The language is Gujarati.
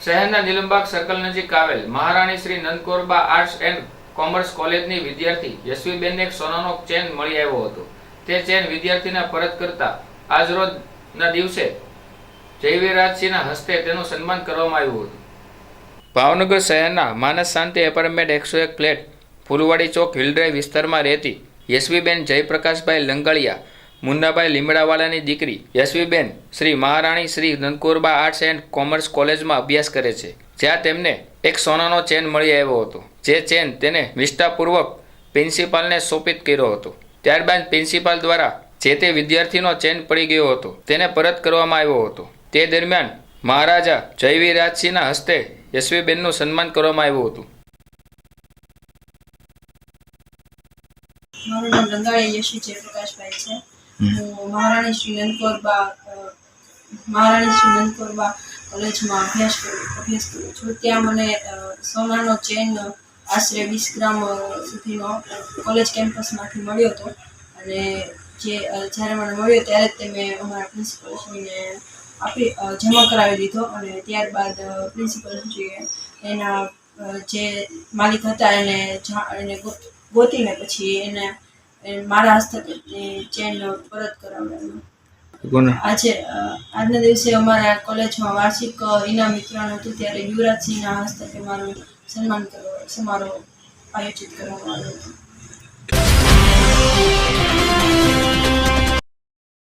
શહેરના નીલમબાગ સર્કલ નજીક આવેલ Maharani Shri Nandkorba arts and commerce કોલેજની વિદ્યાર્થી યશવીબેનને એક સોનાનો ચેન મળી આવ્યો હતો. તે ચેન વિદ્યાર્થીને પરત કરતા આજરોજના દિવસે જયવીરાજસિંહના હસ્તે તેનું સન્માન કરવામાં આવ્યું હતું. ભાવનગર શહેરના માનસ શાંતિ એપાર્ટમેન્ટ એકસો એક ફ્લેટ ફૂલવાડી ચોક હિલડ્રાઈવ વિસ્તારમાં રહેતી યશવીબેન જયપ્રકાશભાઈ લંગળિયા મુન્નાભાઈ લીમડાવાળાની દીકરી Yashviben Shri Maharani Shri Nandkorba arts and commerce કોલેજમાં અભ્યાસ કરે છે, જ્યાં તેમને એક સોનાનો ચેન મળી આવ્યો હતો. જે ચેન તેને નિષ્ઠાપૂર્વક પ્રિન્સિપાલને સોંપિત કર્યો હતો. ત્યારબાદ પ્રિન્સિપાલ દ્વારા જે તે વિદ્યાર્થીનો ચેન પડી ગયો હતો, તેને પરત કરવામાં આવ્યો હતો. તે દરમિયાન મહારાજા જયવીરાજસિંહના હસ્તે યશવીબેનનું સન્માન કરવામાં આવ્યું હતું. મારું નામ રંગાળી યશવી જયપ્રકાશભાઈ છે. હું મહારાણી શ્રી નંદકોરબા મહારાણી શ્રી નંદકોરબા કોલેજમાં અભ્યાસ કરું અભ્યાસ કરું છું. ત્યાં મને સોનાનો ચેન આશરે વીસ ગ્રામ સુધીનો કોલેજ કેમ્પસમાંથી મળ્યો હતો. અને જે જ્યારે મને મળ્યો ત્યારે જ તે મેં અમારા પ્રિન્સિપલશ્રીને આપી જમા કરાવી દીધો. અને ત્યારબાદ પ્રિન્સિપલ શ્રીએ એના જે માલિક હતા એને એને ગોતીને પછી એને મારા હસ્તકે ચેન પરત કરાવડાવ્યો આજે આજના દિવસે અમારા કોલેજમાં વાર્ષિક ઇનામ વિતરણ હતું ત્યારે યુવરાજસિંહના હસ્તકે મારું સન્માન કરવા સમારોહ આયોજિત કરવામાં આવ્યો હતો.